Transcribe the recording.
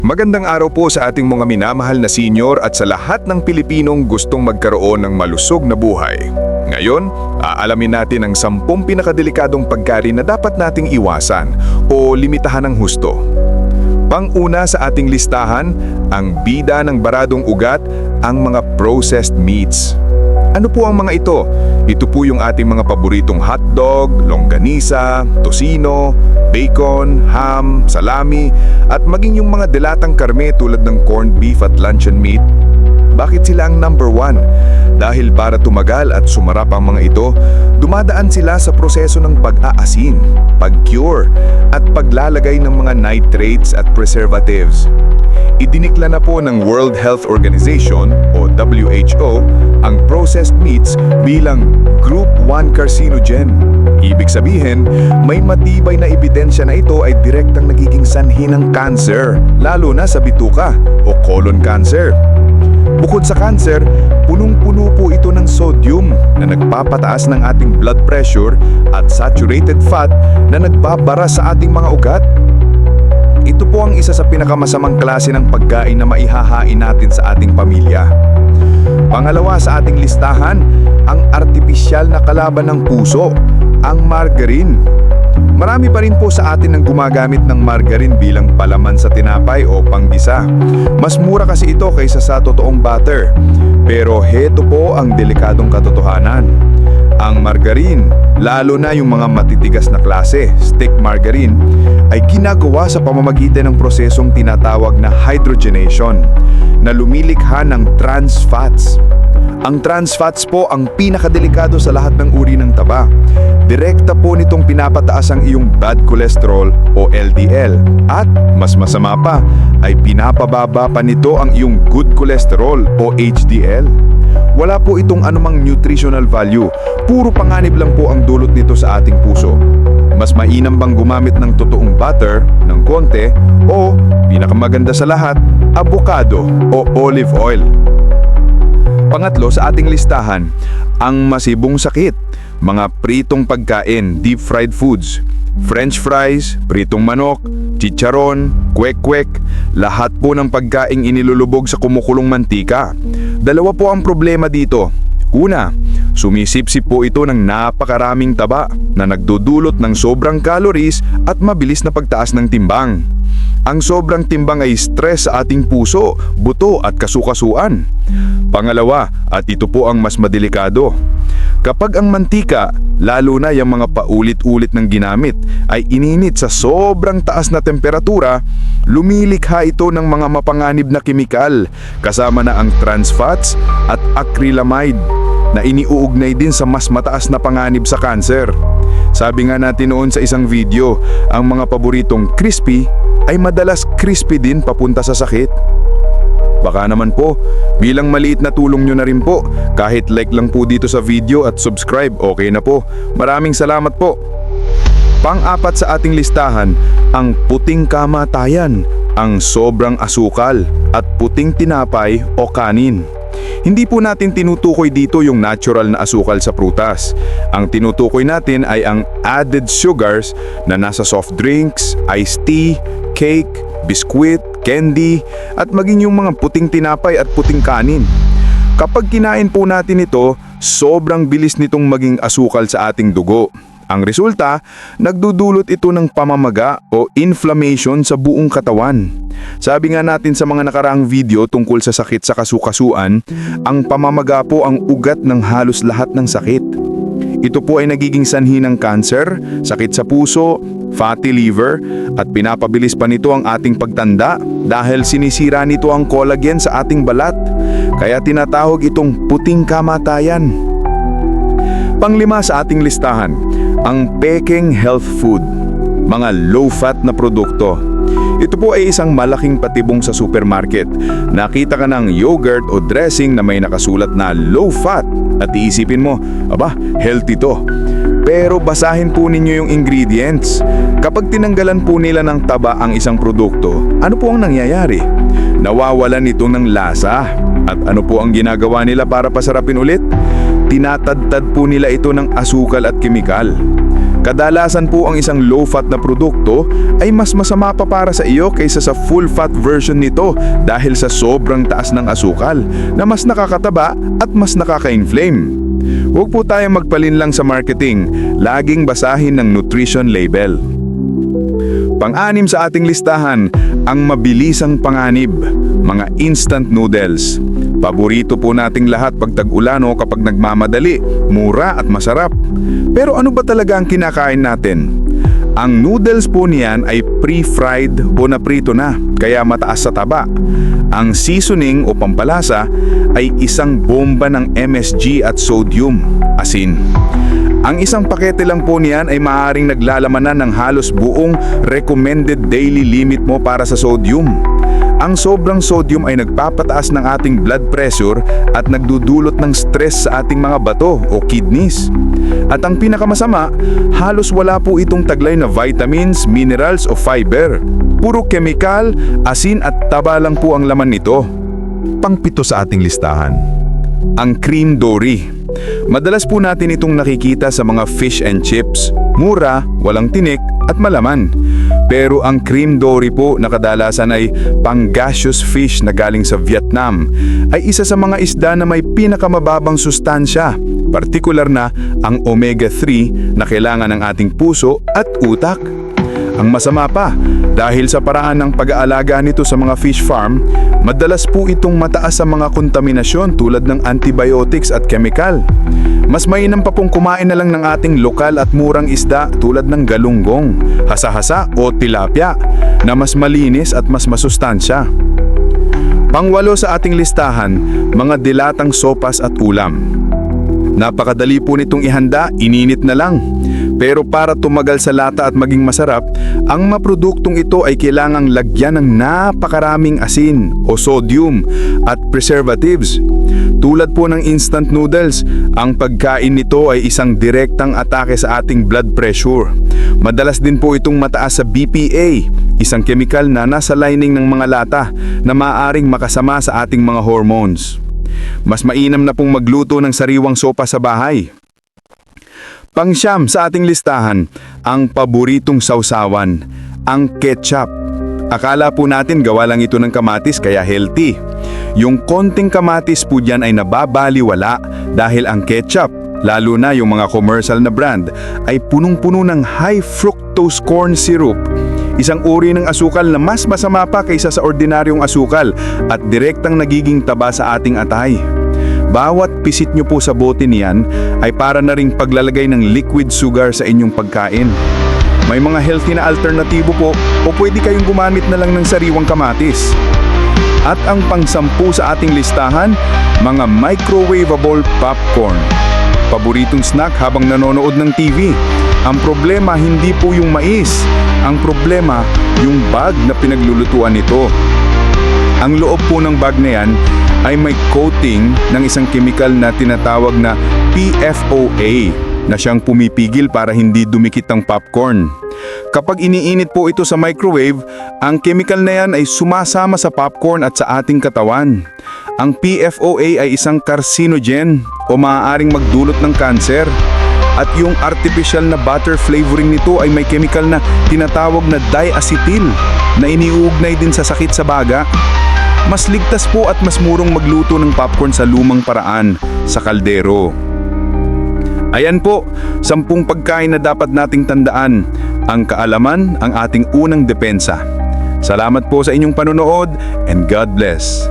Magandang araw po sa ating mga minamahal na senior at sa lahat ng Pilipinong gustong magkaroon ng malusog na buhay. Ngayon, aalamin natin ang sampung pinakadelikadong pagkain na dapat nating iwasan o limitahan ng husto. Pang-una sa ating listahan, ang bida ng baradong ugat, ang mga processed meats. Ano po ang mga ito? Ito po yung ating mga paboritong hotdog, longganisa, tosino, bacon, ham, salami, at maging yung mga delatang karne tulad ng corned beef at luncheon meat. Bakit sila ang number one? Dahil para tumagal at sumarap ang mga ito, dumadaan sila sa proseso ng pag-aasin, pag-cure, at paglalagay ng mga nitrates at preservatives. Idinikla na po ng World Health Organization o WHO ang processed meats bilang Group 1 carcinogen. Ibig sabihin, may matibay na ebidensya na ito ay direktang nagiging sanhi ng cancer, lalo na sa bituka o colon cancer. Bukod sa cancer, punong-puno po ito ng sodium na nagpapataas ng ating blood pressure at saturated fat na nagbabara sa ating mga ugat. Po ang isa sa pinakamasamang klase ng pagkain na maihahain natin sa ating pamilya. Pangalawa sa ating listahan, ang artipisyal na kalaban ng puso, ang margarine. Marami pa rin po sa atin ang gumagamit ng margarine bilang palaman sa tinapay o panggisa. Mas mura kasi ito kaysa sa totoong butter. Pero heto po ang delikadong katotohanan. Ang margarine, lalo na yung mga matitigas na klase, stick margarine, ay ginagawa sa pamamagitan ng prosesong tinatawag na hydrogenation na lumilikha ng trans fats. Ang trans fats po ang pinakadelikado sa lahat ng uri ng taba. Direkta po nitong pinapataas ang iyong bad cholesterol o LDL at mas masama pa ay pinapababa pa nito ang iyong good cholesterol o HDL. Wala po itong anumang nutritional value, puro panganib lang po ang dulot nito sa ating puso. Mas mainam bang gumamit ng totoong butter, ng konti, o pinakamaganda sa lahat, avocado o olive oil. Pangatlo sa ating listahan, ang masibong sakit, mga pritong pagkain, deep fried foods, french fries, pritong manok, chicharon, kwek-kwek, lahat po ng pagkaing inilulubog sa kumukulong mantika. Dalawa po ang problema dito. Una, sumisipsip po ito ng napakaraming taba na nagdudulot ng sobrang calories at mabilis na pagtaas ng timbang. Ang sobrang timbang ay stress sa ating puso, buto at kasukasuan. Pangalawa, at ito po ang mas madelikado. Kapag ang mantika, lalo na yung mga paulit-ulit ng ginamit, ay ininit sa sobrang taas na temperatura, lumilikha ito ng mga mapanganib na kimikal, kasama na ang trans fats at acrylamide na iniuugnay din sa mas mataas na panganib sa kanser. Sabi nga natin noon sa isang video, ang mga paboritong crispy ay madalas crispy din papunta sa sakit. Baka naman po, bilang maliit na tulong nyo na rin po, kahit like lang po dito sa video at subscribe, okay na po. Maraming salamat po. Pang-apat sa ating listahan, ang puting kamatayan, ang sobrang asukal at puting tinapay o kanin. Hindi po natin tinutukoy dito yung natural na asukal sa prutas. Ang tinutukoy natin ay ang added sugars na nasa soft drinks, iced tea, cake, biskwit, candy, at maging yung mga puting tinapay at puting kanin. Kapag kinain po natin ito, sobrang bilis nitong maging asukal sa ating dugo. Ang resulta, nagdudulot ito ng pamamaga o inflammation sa buong katawan. Sabi nga natin sa mga nakaraang video tungkol sa sakit sa kasukasuan, ang pamamaga po ang ugat ng halos lahat ng sakit. Ito po ay nagiging sanhi ng cancer, sakit sa puso, fatty liver, at pinapabilis pa nito ang ating pagtanda dahil sinisira nito ang collagen sa ating balat. Kaya tinatawag itong puting kamatayan. Panglima sa ating listahan, ang peking health food, mga low-fat na produkto. Ito po ay isang malaking patibong sa supermarket. Nakita ka ng yogurt o dressing na may nakasulat na low-fat at iisipin mo, aba, healthy to. Pero basahin po ninyo yung ingredients. Kapag tinanggalan po nila ng taba ang isang produkto, ano po ang nangyayari? Nawawalan ito ng lasa. At ano po ang ginagawa nila para pasarapin ulit? Tinatadtad po nila ito ng asukal at kemikal. Kadalasan po ang isang low-fat na produkto ay mas masama pa para sa iyo kaysa sa full-fat version nito dahil sa sobrang taas ng asukal na mas nakakataba at mas nakaka-inflame. Huwag po tayong magpalin lang sa marketing, laging basahin ng nutrition label. Pang-anim sa ating listahan, ang mabilisang panganib, mga instant noodles. Paborito po nating lahat pag tag-ulan o kapag nagmamadali, mura at masarap. Pero ano ba talaga ang kinakain natin? Ang noodles po niyan ay pre-fried o naprito na, kaya mataas sa taba. Ang seasoning o pampalasa ay isang bomba ng MSG at sodium, asin. Ang isang pakete lang po niyan ay maaaring naglalamanan ng halos buong recommended daily limit mo para sa sodium. Ang sobrang sodium ay nagpapataas ng ating blood pressure at nagdudulot ng stress sa ating mga bato o kidneys. At ang pinakamasama, halos wala po itong taglay na vitamins, minerals o fiber. Puro kemikal, asin at taba lang po ang laman nito. Pangpito sa ating listahan. Ang cream dory. Madalas po natin itong nakikita sa mga fish and chips. Mura, walang tinik at malaman. Pero ang cream dory po na kadalasan ay pangasius fish na galing sa Vietnam ay isa sa mga isda na may pinakamababang sustansya, partikular na ang omega-3 na kailangan ng ating puso at utak. Ang masama pa, dahil sa paraan ng pag-aalaga nito sa mga fish farm, madalas po itong mataas sa mga kontaminasyon tulad ng antibiotics at chemical. Mas mainam pa pong kumain na lang ng ating lokal at murang isda tulad ng galunggong, hasa-hasa o tilapia na mas malinis at mas masustansya. Pangwalo sa ating listahan, mga dilatang sopas at ulam. Napakadali po nitong ihanda, ininit na lang. Pero para tumagal sa lata at maging masarap, ang mga produktong ito ay kailangang lagyan ng napakaraming asin o sodium at preservatives. Tulad po ng instant noodles, ang pagkain nito ay isang direktang atake sa ating blood pressure. Madalas din po itong mataas sa BPA, isang kemikal na nasa lining ng mga lata na maaaring makasama sa ating mga hormones. Mas mainam na pong magluto ng sariwang sopa sa bahay. Pangsyam sa ating listahan, ang paboritong sausawan, ang ketchup. Akala po natin gawa lang ito ng kamatis kaya healthy. Yung konting kamatis po dyan ay nababaliwala dahil ang ketchup, lalo na yung mga commercial na brand, ay punong-puno ng high fructose corn syrup. Isang uri ng asukal na mas masama pa kaysa sa ordinaryong asukal at direktang nagiging taba sa ating atay. Bawat pisit nyo po sa bote niyan ay para na ring paglalagay ng liquid sugar sa inyong pagkain. May mga healthy na alternatibo po o pwede kayong gumamit na lang ng sariwang kamatis. At ang pangsampu sa ating listahan, mga microwavable popcorn. Paboritong snack habang nanonood ng TV. Ang problema hindi po yung mais. Ang problema, yung bag na pinaglulutuan nito. Ang loob po ng bag na yan ay may coating ng isang chemical na tinatawag na PFOA na siyang pumipigil para hindi dumikit ang popcorn. Kapag iniinit po ito sa microwave, ang chemical na yan ay sumasama sa popcorn at sa ating katawan. Ang PFOA ay isang carcinogen o maaaring magdulot ng kanser. At yung artificial na butter flavoring nito ay may chemical na tinatawag na diacetyl na iniuugnay din sa sakit sa baga. Mas ligtas po at mas murong magluto ng popcorn sa lumang paraan sa kaldero. Ayan po, sampung pagkain na dapat nating tandaan. Ang kaalaman ang ating unang depensa. Salamat po sa inyong panonood and God bless.